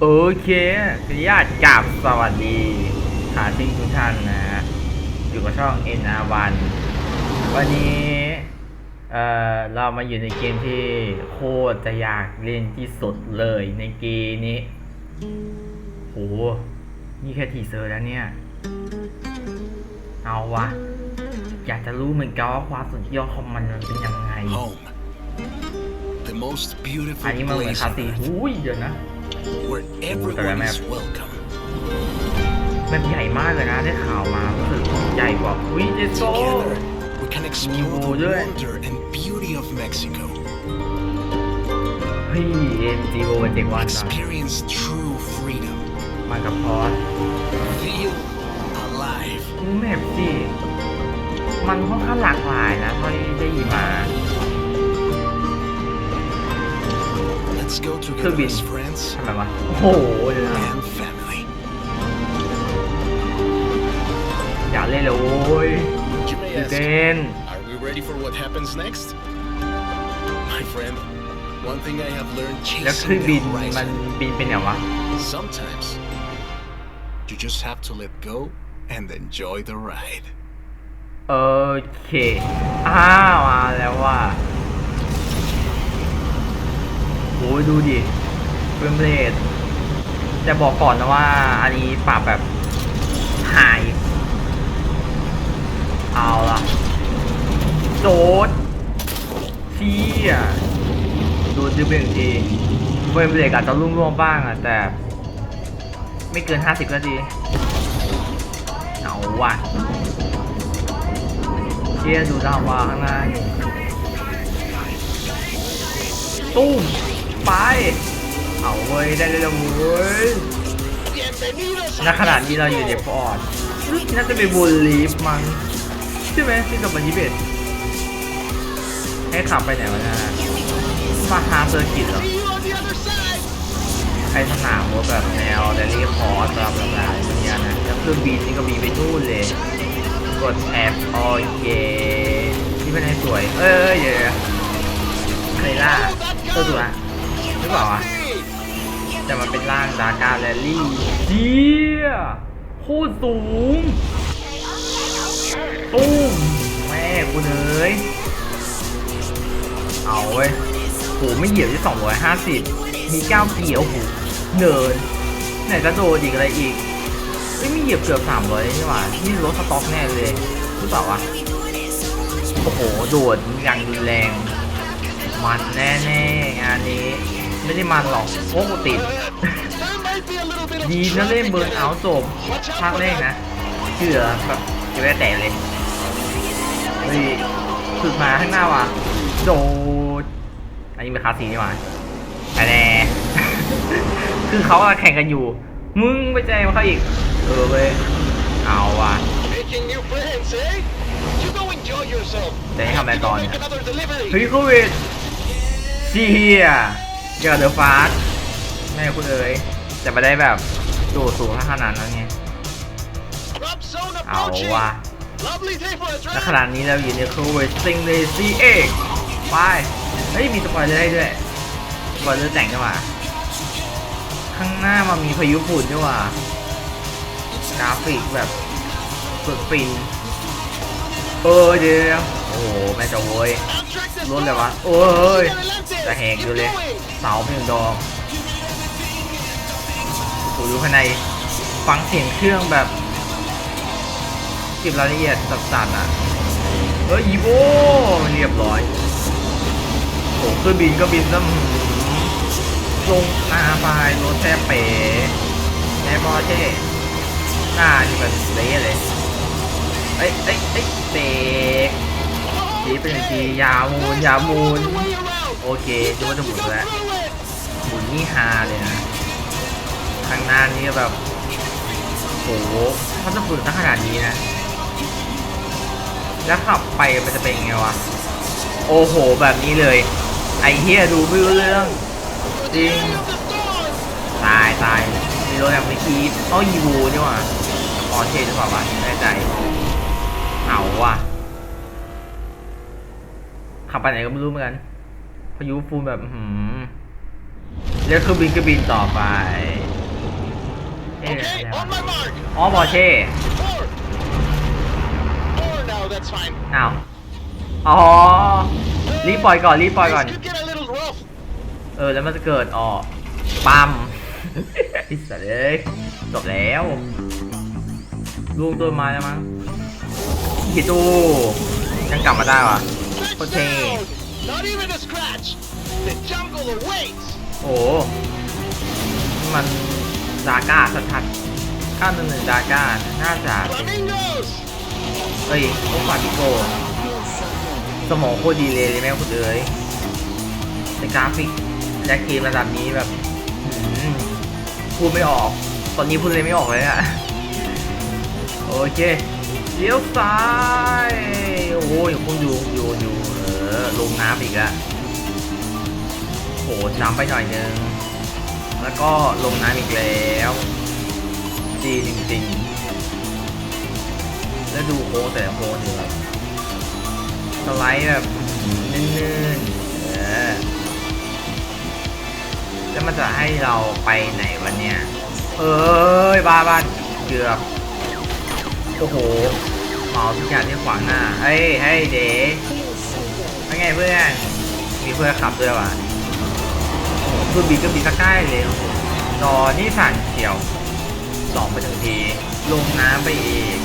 โอเคขออนุญาตกราบสวัสดีหาที่ทุกท่านนะฮะอยู่กับช่อง n r 1 วันนี้ เอ่อ เรามาอยู่ในเกมที่โคตรจะอยากเล่นที่สุดเลยในเกมนี้ โห นี่แค่ทีเซอร์แล้วเนี่ย เอาวะ อยากจะรู้เหมือนกันว่าความสุดยอดของมันมันเป็นยังไง Home. The most อั beautiful นนี้มันเหมือน place คา on ซี earth, อุ้ยเดี๋ยวนะ where Ooh, everyone map. is welcome. มันใหญ่มากเลยนะได้ข่าวมารู้สึกใหญ่กว่าวิเจโซ Together, we can explore Ooh, the yeah. wonder and beauty of Mexico. เฮ้ยเอ็นจีโอเจ๋งวันนะ Experience true freedom. มากับพอส Feel alive. ดูแมพสิมันค่อนข้างหลากหลายนะเท่าที่ได้ยินมา Let's go Could together be. as friends ทำไมวะ โอ้โหเดี๋ยวนะ and family. อยากเล่นเลยโว้ย You may ตื่น ask, เต้น are we ready for what happens next? My friend, one thing I have learned แล้วเครื่อง chasing บิ the นมัน horizon. บินเป็นอย่างวะ Sometimes you just have to let go and enjoy the ride. โอเค อ้าวมาแล้วว่าโ อ้ยดูดิเฟรมเรทจะบอกก่อนนะว่าอันนี้ปรับแบบหาย เอาละโดดเชี่ยดูดดูเป็นงทีเฟรมเรทอาจจะรุ่งร่วงบ้างอะแต่ ไม่เกิน 50ก็ดีเอาว่ะเชี่ยดูดาววาข้างหน้าอยู่ตุ้ม ไป เอาเว้ยได้เลยละเว้ยณขนาดนี้เราอยู่ในพอร์ตน่าจะเป็นบูลลีฟมั้งใช่ไหมที่กับบันยิเบตให้ขับไปไหนวะเนะมาฮาเซอร์กิตเหรอไอสนามรถแบบแนวแรลลี่คอร์สแบบอะไรอย่างเงี้ยนะแล้วเครื่องบินนี่ก็มีไปนู่นเลย กดแอปโอเคที่ไม่ได้สวย เอ้ยเดี๋ยวๆเคล่าเออถูกละห รือเปล่าวะแต่มันเป็นร่างดาการแลลี่เจี๊ยโคตรสูงตุ้มแม่กูเอ้ยเอาเว้ยโหไม่เหยียบที่ 250 มีก้าวเกี่ยวโหเนินไหนจะโดดอีกอะไรอีกไม่มีเหยียบเกือบสามร้อยนี่หว่านี่รถสต็อกแน่เลยหรือเปล่าวะโอ้โห โดดอย่างรุนแรง มันแน่ๆงานนี้ ไม่ได้มันหรอกโอ้โหติดดีนะเล่นเบิร์นเอาท์จบภาคแรกนะเชื่อแบบจะไม่ได้แต่เลยเฮ้ยสุดมาข้างหน้าว่ะโดดอันนี้เป็นคลาสสีนี่หว่าแต่แน่คือเขาอะแข่งกันอยู่ มึงไปแจงเขาอีก เออเว้ยเอาว่ะ Making new friends, eh? You go enjoy yourself. จะให้ทำอะไรต่อ Go เนี่ย make another delivery. เฮ้ยโควิดเชีย เกี่ยวกับเดอะฟาสแม่คุณเอ๋ยจะไม่ได้แบบโดดสูงขนาดนั้นไง Drop zone เอา approaching. ว่ะ Lovely day for a และ drive. ขนาดนี้เราอยู่ในโควิดซิงเลยซีเอกไปเฮ้ยมีสปอยเลอร์ให้ด้วยสปอยเลอร์แต่งด้วยว่ะข้างหน้ามันมีพายุฝุ่นด้วยว่ะกราฟิกแบบสุดฟินเออเดี๋ยว โอ้โหแม่จะโวย Abstract this รถเลยวะโอ้ยจะแหกอยู่เลย เสาเพียงดองโอ้ดูภายในฟังเสียงเครื่องแบบเก็บรายละเอียดสัดๆอะเฮ้ยอีโวเรียบร้อยโอ้คือบินก็บินซ้ำลงหน้าไปรถแทบเป๋แม่พอเช่หน้านี่แบบเละเลยเอ้ยเอ้ยเอ้ยเบรก ทีเป็นหนึ่งทียาหมูนยาหมูนโอเคจะว่าจะหมุนแล้วหมุนนี่ฮาเลยนะข้างหน้านี่แบบโหถ้าจะฝึกตั้งขนาดนี้นะ แล้วขับไปมันจะเป็นยังไงวะ โอ้โห แบบนี้เลย ไอเฮียดูไม่รู้เรื่อง จริง ตายตายมีรถแบบไม่คีดต้องยีวูนี่ว่าพอเช่หรือเปล่าวะไม่แน่ใจ เอาว่ะ ขับไปไหนก็ไม่รู้เหมือนกัน พายุฟูนแบบอื้อหืมแล้วเครื่องบินก็บินต่อไปช่เลย Okay, on my mark. อ๋อบอเช่ Four. Four now, that's fine. อ้าว อ๋อ รีบปล่อยก่อน รีบปล่อยก่อน This could get a little rough. เออ แล้วมันจะเกิดอ๋อปั๊มพิสเอ้ยจบแล้วลุงตัวมาแล้วมั้งกี่ตู้ยังกลับมาได้วะ Okay. Touchdown! Not even a scratch. The jungle awaits. โอ้โหนี่มันดาก้าชัดๆก้าหนึ่งหนึ่งดาก้าน่าจะเป็น Flamingos. เอ้ยโอ้ฟาบิโก สมองโคตรดีเลยเลยแม่คุณเอ้ยแต่กราฟิกและเกมระดับนี้แบบหืมพูดไม่ออก ตอนนี้พูดเลยไม่ออกเลยอะโอเค เลี้ยวซ้าย โอ้โหอยู่คงอยู่อยู่อยู่เออลงน้ำอีกแล้วโหจำไปหน่อยนึง แล้วก็ลงน้ำอีกแล้วดีจริงๆ แล้วดูโค้งแต่โค้งนี่แบบสไลด์แบบนื่นๆเออแล้วมันจะให้เราไปไหนวันเนี้ยเอ้ยบ้าบ้าเกือบ โอ้โหเมาทุกอย่างที่ขวางหน้าเฮ้ยเฮ้ยเด๋เป็นไงเพื่อน มีเพื่อนขับด้วยว่ะโอ้โหคือบีก็บีสักใกล้เลยโอ้โหจอนี่สั่นเขียวสองไปถึงที ลงน้ำไปอีก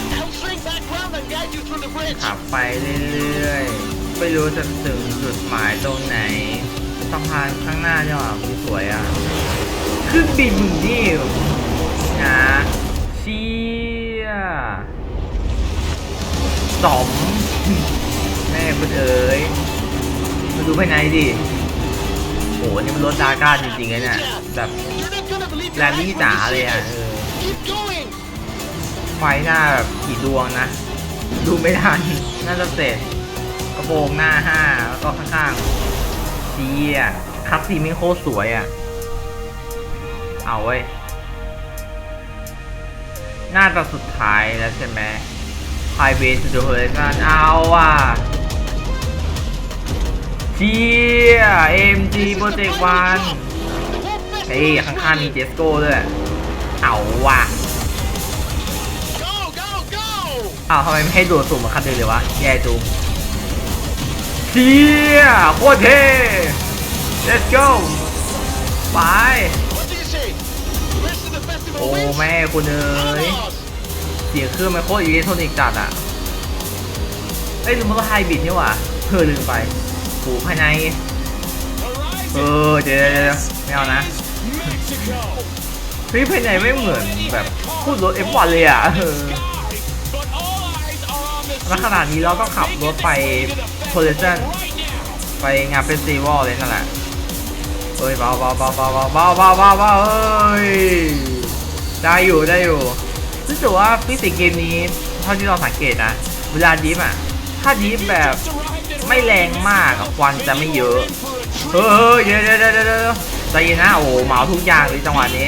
ขับไปเรื่อยๆ ไม่รู้จะถึงจุดหมายตรงไหนสะพานข้างหน้าเนี่ยว่ะมันสวยอะขึ้นบินนี่นะเชี่ย สอมแม่คุณเอ๋ยมาดูภายในดิโหนี่มันรถดาก้าจริงๆเลยเนี่ยแบบแรลลี่จ๋าเลยอะเออไฟหน้าแบบกี่ดวงนะ ดูไม่ทันน่าจะเสร็จกระโปรงหน้าห้าแล้วก็ข้างๆเชี่ยคัสซีไม่โคตรสวยอะ เอาเว้ยน่าจะสุดท้ายแล้วใช่ไหม Highway to the Horizon เอาอะเชี่ย AMG Project One The whole festival เฮ้ย is ข้างๆมี ready. เจสโก้ด้วย เอาว่ะ Go, go, go! อ้าวทำไมไม่ให้โดดสุ่มมาคันเดียวเลยวะ แย่จุงเชียโคตรเท่ let's go ไป What do you say? Rest of the festival โอ้ wins? แม่คุณเอ้ย Vamos! เสียงเครื่องมันโคตรอิเล็กทรอนิกส์จัดอะเอ้ยลืมว่าไฮบริดนี่หว่าเธอลืมไปหูภายใน เออเดี๋ยวไม่เอานะเฮ้ยภายในไม่เหมือนแบบพูดรถ F1 เลยอะเออแล้วขนาดนี้เราต้องขับรถไปโพลิชันไปงานเฟสติวัลเลยนั่นแหละเฮ้ยเบาเบาเบาเบาเบาเบาเบาเบาเบาเฮ้ยได้อยู่ได้อยู่ รู้สึกว่าฟิสิกส์เกมนี้เท่าที่เราสังเกตนะ เวลาดิฟอะ ถ้าดิฟแบบไม่แรงมากควันจะไม่เยอะเฮ้ยเดี๋ยวเดี๋ยวเดี๋ยวใจเย็นนะโอ้โหเหมาทุกอย่างเลยจังหวะนี้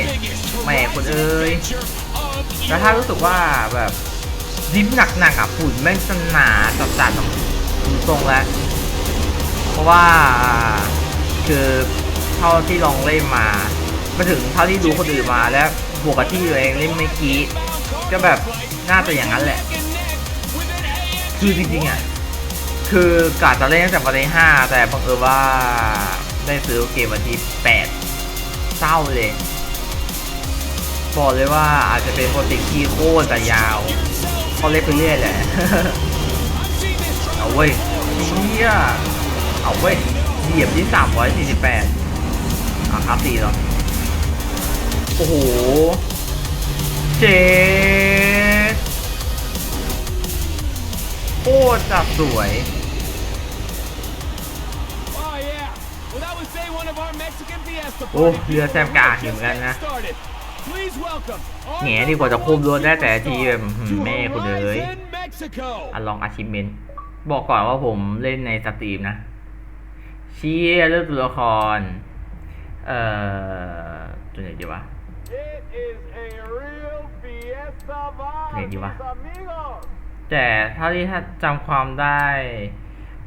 แหม่คนเอ้ยแล้วถ้ารู้สึกว่าแบบดิฟหนักๆอะฝุ่นแม่งสนาจัดๆดูทรงแล้วเพราะว่าคือเท่าที่ลองเล่นมามาถึงเท่าที่ดูคนอื่นมาแล้วบวกกับที่ตัวเองเล่นเมื่อกี้ ก็แบบน่าจะอย่างนั้นแหละ คือจริงๆอะ คือกะจะเล่นตั้งแต่วันที่ห้าแต่บังเอิญว่าได้ซื้อเกมวันที่แปดเศร้าเลย บอกเลยว่าอาจจะเป็นโปรเจกต์ที่โคตรจะยาวเขาเล่นไปเรื่อยแหละ เอาเว้ยเชี่ยเอาเว้ยเหยียบที่สามร้อยสี่สิบแปดอะครับสี่หรอโอ้โห เจ๊โคตรจะสวย Oh yeah. Well, that was day one of our Mexican Fiesta โอ้ party. เรือแซมกาอยู่เหมือนกันนะ Started. Please welcome. our แง่ดีกว่าจะคุมรถได้แต่ทีแบบหืม to แม่คุณเอ้ย Horizon, Mexico. อะลองอาชิเมนบอกก่อนว่าผมเล่นในสตรีมนะ เชียเลือกตัวละคร เอ่อ ตัวไหนดีวะ It is a real fiesta vibe, Này đi ba. mis amigos. แต่เท่าที่ถ้าจำความได้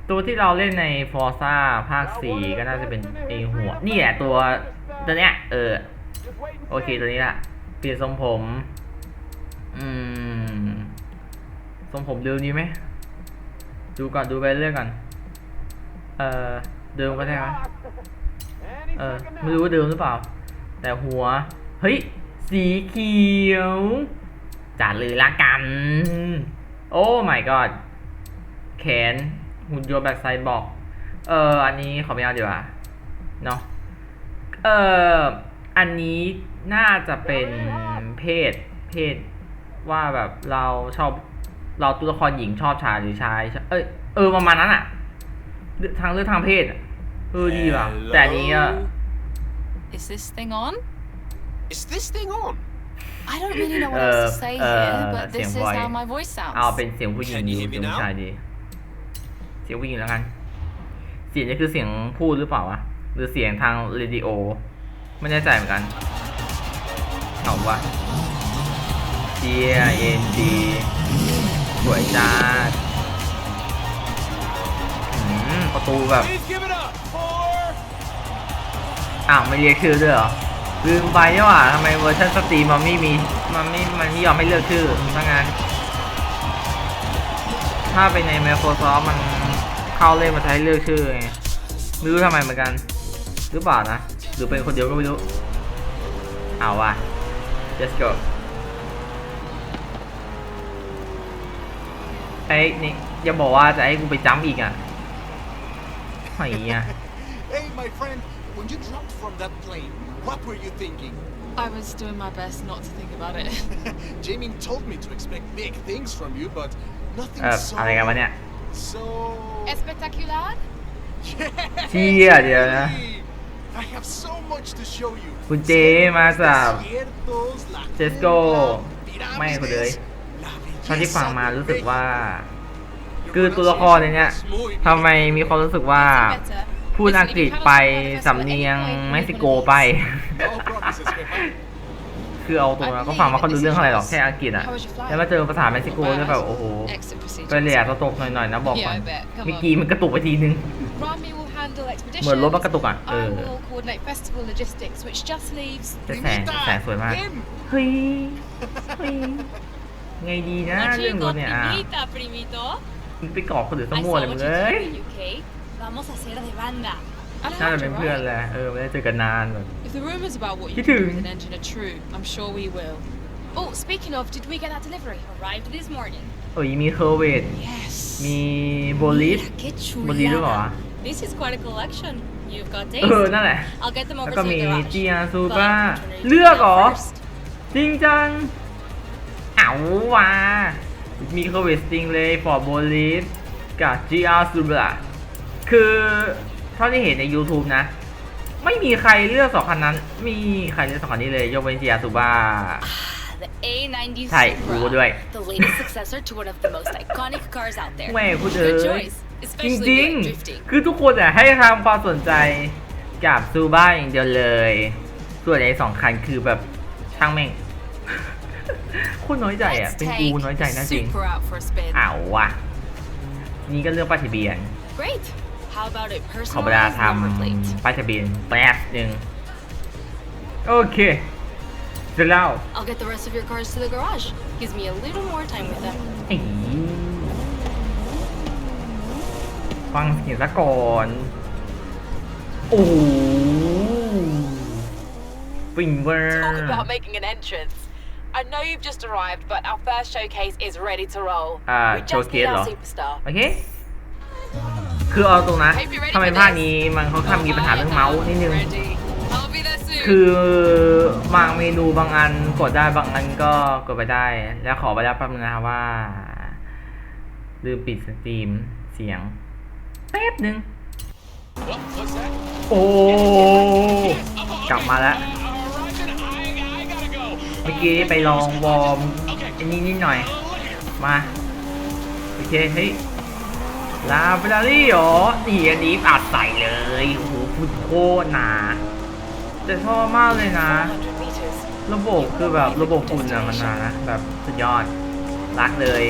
ตัวที่เราเล่นในฟอร์ซ่าภาค 4 ก็น่าจะเป็นไอหัว นี่แหละตัว ตัวเนี้ย เออ Just wait and โอเค see. ตัวนี้ละเปลี่ยนทรงผม อืมทรงผมเดิมนี้ไหม ดูก่อน ดูไปเรื่อยก่อน เอ่อเดิมก็ได้ไหม Any เออ second ไม่ now. รู้ว่าเดิมหรือเปล่า แต่หัวเฮ้ย สีเขียว จัดเลยละกัน โอ้ my god แขนหุ่นยนต์แบบไซบอร์กเออ อันนี้ขอไม่เอาดีกว่า เนาะ เออ อันนี้น่าจะเป็นเพศ เพศว่าแบบเราชอบ เราตัวละครหญิงชอบชายหรือชาย เอ้ย เออ ประมาณนั้นอะเลือกทางเลือกทางเพศอะเออ ดีว่ะ แต่อันนี้อะ Is this thing on? Is this thing on? I don't really know what Uh, else to say here, uh, but this is xiềng how voi. my voice เอา sounds. เป็นเสียงผู้หญิง Can ดี you hear me เสียงผู้ now? ชายดี เสียงผู้หญิงแล้วกัน เสียงนี้คือเสียงพูดหรือเปล่าวะ หรือเสียงทางเรดิโอ ไม่แน่ใจเหมือนกันเอาวะเจียเอ็นดีสวยจ้าอืมประตูแบบ Please give it up for อ้าวไม่เรียกชื่อด้วยเหรอ ลืมไปนี่หว่าทำไมเวอร์ชันสตรีมมันไม่มีมันไม่มันไม่ยอมให้เลือกชื่อถ้างั้นถ้าไปใน Microsoft มันเข้าเล่นมาใช้เลือกชื่อไงไม่รู้ทำไมเหมือนกัน หรือเปล่านะ หรือเป็นคนเดียวก็ไม่รู้ เอาว่ะ let's go ไอ้นี่อย่าบอกว่าจะให้กูไปจ้ำอีกอะไอ้เหี้ย Hey, my friend, when you dropped from that plane, what were you thinking? I was doing my best not to think about it. Jamie told me to expect big things from you, but nothing เออ so. อะไรกันวะเนี่ย So. Espectacular? Yeah, เชี่ยเดี๋ยวนะ I have so much to show you. คุณเจมาจาก Desiertos, la Jesco cumbre, ไม่ คนเลย la เท่าที่ฟังมา belleza รู้สึก de ว่า México. คือตัวละครในเนี้ยทำไมมีความรู้สึกว่า Better. พูดอังกฤษไปสำเนียงเม็กซิโกไป No promises, jefa. คือเอาตรงนั้นก็ฟังมาเขาดูเรื่องอะไรหรอกแค่อังกฤษอะแล้วมาเจอภาษาเม็กซิโกแล้วแบบโอ้โห Exit procedure. ก็เลยอยากจะตกหน่อยๆนะบอกก่อน Yeah, I bet. Come on. เมื่อกี้มันกระตุกไปทีนึง Rami will handle expeditions. เหมือนรถมันกระตุกอะเอ I อ will coordinate festival logistics, which just leaves แต่แสงแสงสวยมาก Him. เฮ้ยเฮ้ยไงดีนะเรื่องรถเนี่ยอะ primita, primito. มึงไปเกาะคนอื่นส I มั่ว saw เลย what มึง you เอ้ย did in the UK. Vamos a hacer de banda. น่าจะเป็นเพื่อนแหละเออไม่ได้เจอกันนานแบบ If the rumors about what you Kidding. do with an engine are true, I'm sure we will. Oh, speaking of, did we get that delivery? Arrived this morning. เอ้ยมีเคอร์เวต Yes. มีโบลิส Mira, qué โบลิสหรือเปล่าวะ chulada. This is quite a collection. You've got เออ days. นั่นแหละ I'll get them แล้ว over ก็ to มี the garage. จีอาซู But บ้า I'm gonna do เลือกเหรอ that first. จริงจัง เอาว่ะมีเคอร์เวตจริงเลยฟอร์โบลิสกับจีอาซูบ้า คือเท่าที่เห็นใน YouTube นะ ไม่มีใครเลือกสองคันนั้น มีใครเลือกสองคันนี้เลยยกเว้นจีอาซูบ้า The A90 ใช่กู Supra. ด้วย The latest successor to one of the most iconic cars out there. แหม่พูดเอ้ Good ย choice. จ Especially ริง like drifting. ๆคือทุกคนอะให้ทำความสนใจกับซูบ้าอย่างเดียวเลย ส่วนไอ้สองคันคือแบบช่างแม่งคุณน้อยใจอะ Let's เป็น take กูน้อยใจนะจริง Super out for a spin. เอาว่ะ นี่ก็เรื่องป้ายทะเบียน Great. How about a ขอเวลา personalized ท number plate? ำป้ายทะเบียนแป๊บหนึ่งโอเคเสร็จแล้ว I'll get the rest of your cars to the garage. Gives me a little more time with them. ไอ้ฟังเสียงซะก่อน โอ้โหฟิงเวอร์ Talk about making an entrance. I know you've just arrived, but our first showcase is ready to roll. Ah, we just showcase need เหร our อ superstar. โอเค คือเอาตรงนะ Hope you're ready ทำไม for ภาค this. นี้มันค่อนข้างมีปัญหาเรื่องเมาส์นิดนึง Ready. I'll be there soon. คือบางเมนูบางอันกดได้บางอันก็กดไปได้ แล้วขอไปแล้วแป๊บนึงนะครับว่า ลืมปิดสตรีมเสียงแป๊บนึง What? What's that? โอ้ กลับมาแล้ว Arriving. I, I gotta go. เมื่อกี้ไปลองวอร์มไอันนี้นิดหน่อย มา โอเค เฮ้ย ลาเบลารี่เหรอนี่อันนี้อัดใส่เลยโอ้โหคุณโคตรหนาแต่ชอบมากเลยนะ ระบบคือแบบระบบฝุ่นอะมันนะแบบสุดยอดรักเลย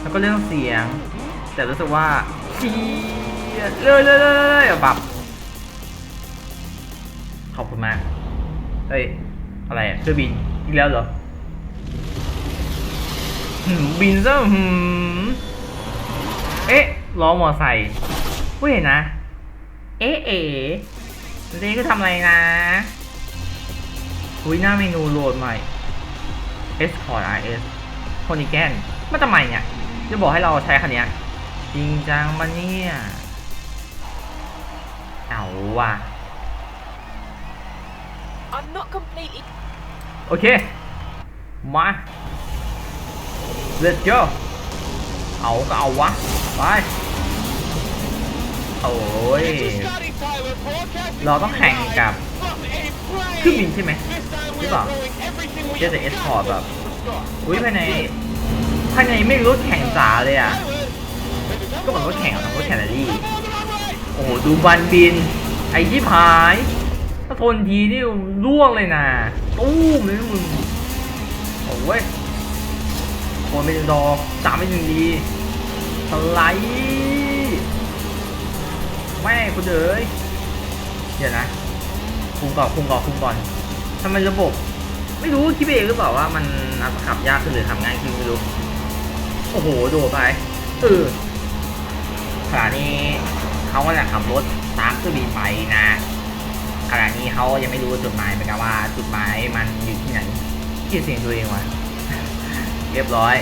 แล้วก็เรื่องเสียง แต่รู้สึกว่าเชียเลยเลยเลยเลยแบบขอบคุณมากเฮ้ยอะไรอะเครื่องบินอีกแล้วเหรอบินซะหืม เอ๊ะล้อมอไซค์เว้ยนะ เอ๊ะเอ๋นี่ก็ทำอะไรนะอุ้ยหน้าเมนูโหลดใหม่ Escort RS โคนิแกนมาทำไมเนี่ยจะบอกให้เราใช้คันเนี้ยจริงจังมันเนี่ยเอาว่ะ I'm not completely โอเค มา let's go เอาก็เอาวะ ไป โอ้ย เราต้องแข่งกับ from a plane. เครื่องบินใช่ไหมหรือเปล่าเจอแต่ got Escort แบบ อุ้ยภายในภายในไม่รู้แข่งจ๋าเลยอะ ก็เหมือนรถแข่งอะรถแข่งแรลลี่ come on the run right. โอ้โห ดูบันบิน ไอ้ยิบหาย ถ้าทนทีนี่ร่วงเลยนะตู้มเลยมึง โอ้ย โคนไม่ถึงดอกสามไม่ถึงดีสไลด์แม่คุณเอ๋ยเดี๋ยวนะคุมก่อนคุมก่อนคุมก่อนทำไมระบบ ไม่รู้คิดไปเองหรือเปล่าว่ามันขับยากขึ้นหรือขับง่ายขึ้นไม่รู้โอ้โหโดดไปเออขณะนี้เขาก็จะขับรถตามเครื่องบินไปนะขณะนี้เขายังไม่รู้จุดหมายเหมือนกันว่าจุดหมายมันอยู่ที่ไหนคิดเสียงตัวเองวะ เรียบร้อย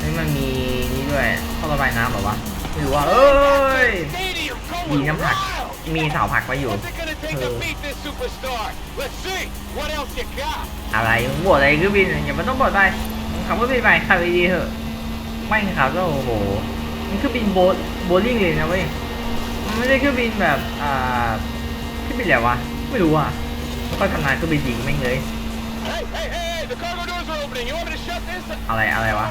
นี่มันมีนี่ด้วยท่อระบายน้ำเหรอวะไม่รู้ว่าเอ้ยมีน้ำผักมีเสาผักไว้อยู่อะไรบวดอะไรเครื่องบินอย่ามันต้องบวดไปขับเครื่องบินไปขับดีๆเถอะไม่ขับก็โอ้โหมันคือบินโบโบลิ่งเลยนะเว้ยมันไม่ได้คือบินแบบอ่าเครื่อบินอะไรวะไม่รู้อะไม่ค่อยทำนานเครื่อบินจริงไม่เลย อะไรอะไรวะ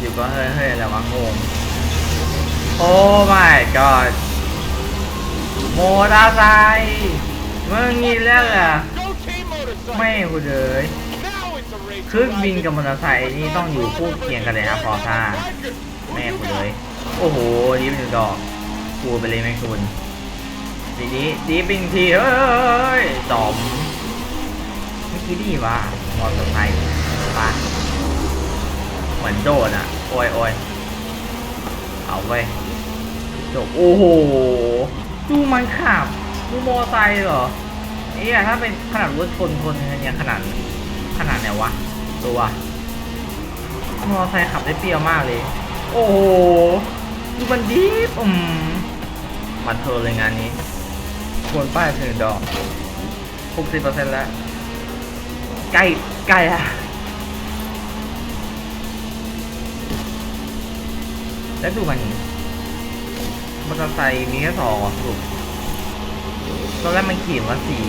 อยู่ก็เฮ้ยเฮ้ยอะไรวะงงโอ้ my god โมอเตอร์ไซค์มึงงี้แล้วอ Go team motorcycle. ไม่กูเลยเครื่องบินกับมอเตอร์ไซค์นี่ต้องอยู่คู่เคียงกันเลยนะพอท่าแม่กูเลย โอ้โหดีเป็นดอกกูไปเลยแม่คุณดีดีดีเป็นทีเฮ้ยจอม เมื่อกี้ดีว่ามอเตอร์ไซค์ป่ะเหมือนโดดอะ โอ้ยโอ้ยเอาไว้จบโอ้โหดูมันขับดูมอเตอร์ไซค์เหรอเอ๊ะถ้าเป็นขนาดรถชนชนเนี่ยขนาดขนาดไหนวะตัวมอเตอร์ไซค์ขับได้เปรี้ยวมากเลย โอ้โหดูมันดีอืมมันเธอเลยงานนี้ควรป้ายถึงดอกหกสิเปอร์เซ็นต์แล้ว ใกล้ใกล้อะแล้วดูมันมอเตอร์ไซค์มีแค่สองสรุปตอนแรกมันขี่มาสี่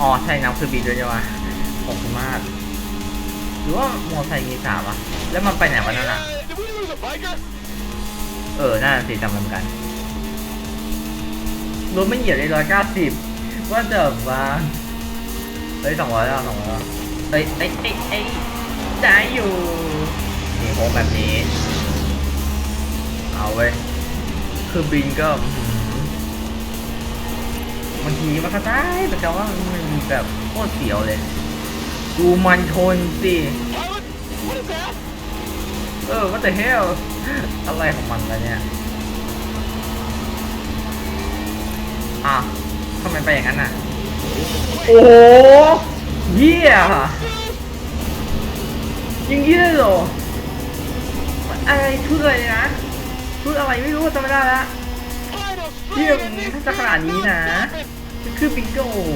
อ๋อใช่น้ำคือบีด้วยใช่ไหมขอบคุณมาก หรือว่ามอเตอร์ไซค์มีสามอะแล้วมันไปไหนวะนั่นอะเออ น่าสิจำเหมือนกันรถไม่เหยียบได้ร้อยเก้าสิบว่าเดิมมา เฮ้ยสองร้อยแล้วสองร้อยเอ้ยเอ้ยเอ้ยเอ้ยได้อยู่นี่โค้งแบบนี้ เอาเว้ยคือบินก็บางทีมันก็ได้แต่ว่ามันแบบโคตรเสียวเลย ดูมันชนสิเออ what the hell อะไรของมันวะเนี่ยอะทำไมไปอย่างนั้นอะ โอ้โหเยี่ยยิงยี่เลยเหรออะไรชุดอะไรนะชุดอะไรไม่รู้จำไม่ได้ละเยี่ยมถ้าจะขนาดนี้นะคือปิงโกโอ้โห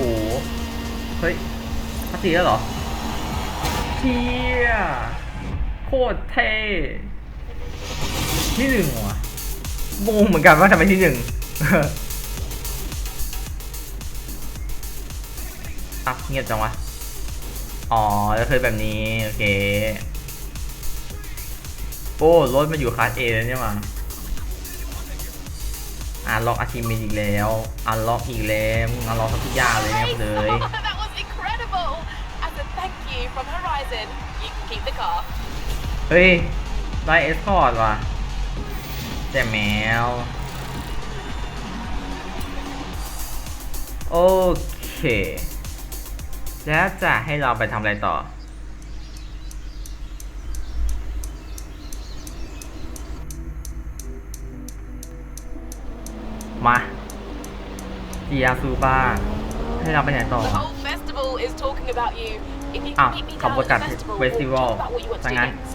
เฮ้ยพัตีแล้วเหรอเที่ยโคตรเท่ที่หนึ่งว่ะงงเหมือนกันว่าทำไมที่หนึ่ง อะเงียบจังวะ อ๋อแล้วเคยแบบนี้ โอเค โอ้รถมาอยู่คลาสเอแล้วเนี่ยมาอ่านล็อกอาชีพอีกแล้วอ่านล็อกอีกแล้วมึงอ่านล็อกทุกอย่างเลยเนี่ยเลย that was incredible. As a thank you from Horizon, you can keep the car. เฮ้ย ได้เอสคอร์ดว่ะแต่แมว โอเค แล้วจะให้เราไปทำอะไรต่อ มาจียาซูบ้าให้เราไปไหนต่อ The whole festival is talking about you. If you อ้าว can meet me ขับ down ร at ถ the จาก festival, เฟสติวัล we'll talk about what you want to ดั do งนั้น next.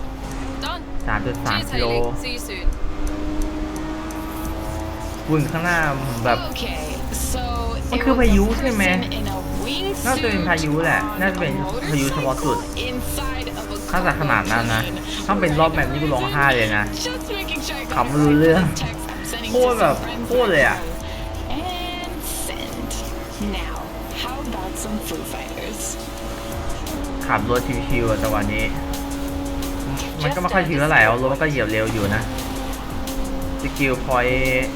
Done. 3.3 Cheers, กิโล Haley. See you soon. วุ่นข้างหน้าแบบ Okay, so มัน it คือ was พายุ a ใช่ไหม person in a wingsuit น่าจะเป็นพายุแหละ น่าจะเป็นพายุเฉพาะจุด inside of a ถ้าจะขนาดนั้นนะถ้าเป็นรอบแบบนี้กูร้องไห้เลยนะ Just making sure I got ขับไม่รู้เรื่อง this text I'm sending โค to ตรแบบ some friends โคตรเลยอะ And send. Now, how about some Foo Fighters? ขับรถชิวๆอะจังหวะนี้ มันก็ไม่ค่อยชิวเท่าไหร่เอารถมันก็เหยียบเร็วอยู่นะสกิลพอยต์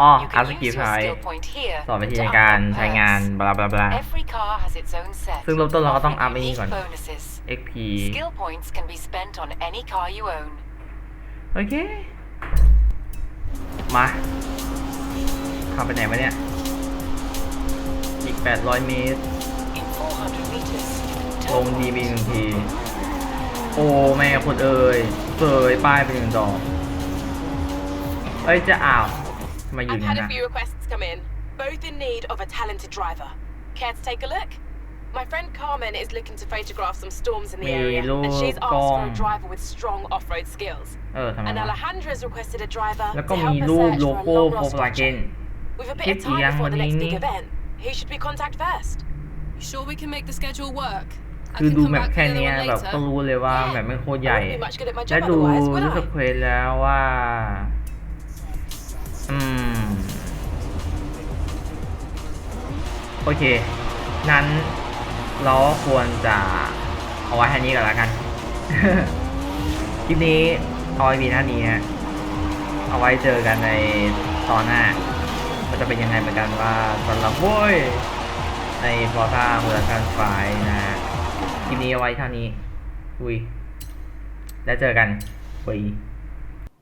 อ๋อ You อัพ can สกิล use พ your อยต์ skill point here สอนวิธี to ในการ unlock ใช้งาน perks. บลาบลาบลา Every car has its own set. ซึ่งเริ่มต้นเราก็ต้องอัพ offering ไอ้นี่ก่อน unique bonuses. XP Skill points can be spent on any car you own. โอเค มาขับไปไหนวะเนี่ย อีก 800 เมตร In 400 meters, ลง turn ดี right. บีหนึ่งที โอ้แม่คนเอ่ยเสยป้ายไปหนึ่งดอก เอ้ยจะอ้าวทำ มาอยู่ I've เนี่ย had a นะ few requests come in, both in need of a talented driver. Care to take a look? My friend Carmen is looking to photograph some storms in the Me area, and she's look asked for on. a driver with strong off-road skills. เออทำไม And วะ Alejandra's requested a driver แล้ว to ก็ help มี her รูป search โล for a โก้ long โฟ lost ลาเกน project. With a bit Kid of time Yang before the next Maning. big event, who should we contact first? You sure we can make the schedule work? I คือ can ดู come แมป back แค่ for the เนี้ย other one แบบก็ later. รู้เลยว่า Yeah. แมปไม่โคตร I ใหญ่ wouldn't be much good at my และ job ดู otherwise, would รู้สึก I? เควสแล้วว่า อืม โอเค นั้นเราควรจะเอาไว้แค่นี้ก่อนแล้วกัน คลิปนี้เอาไว้มีเท่านี้ฮะเอาไว้เจอกันในตอนหน้า มันจะเป็นยังไงเหมือนกันว่าสำหรับโว้ยในฟอร์ซ่าเมอร์คันไฟนะฮะคลิปนี้เอาไว้เท่านี้ อุ้ย แล้วเจอกันบาย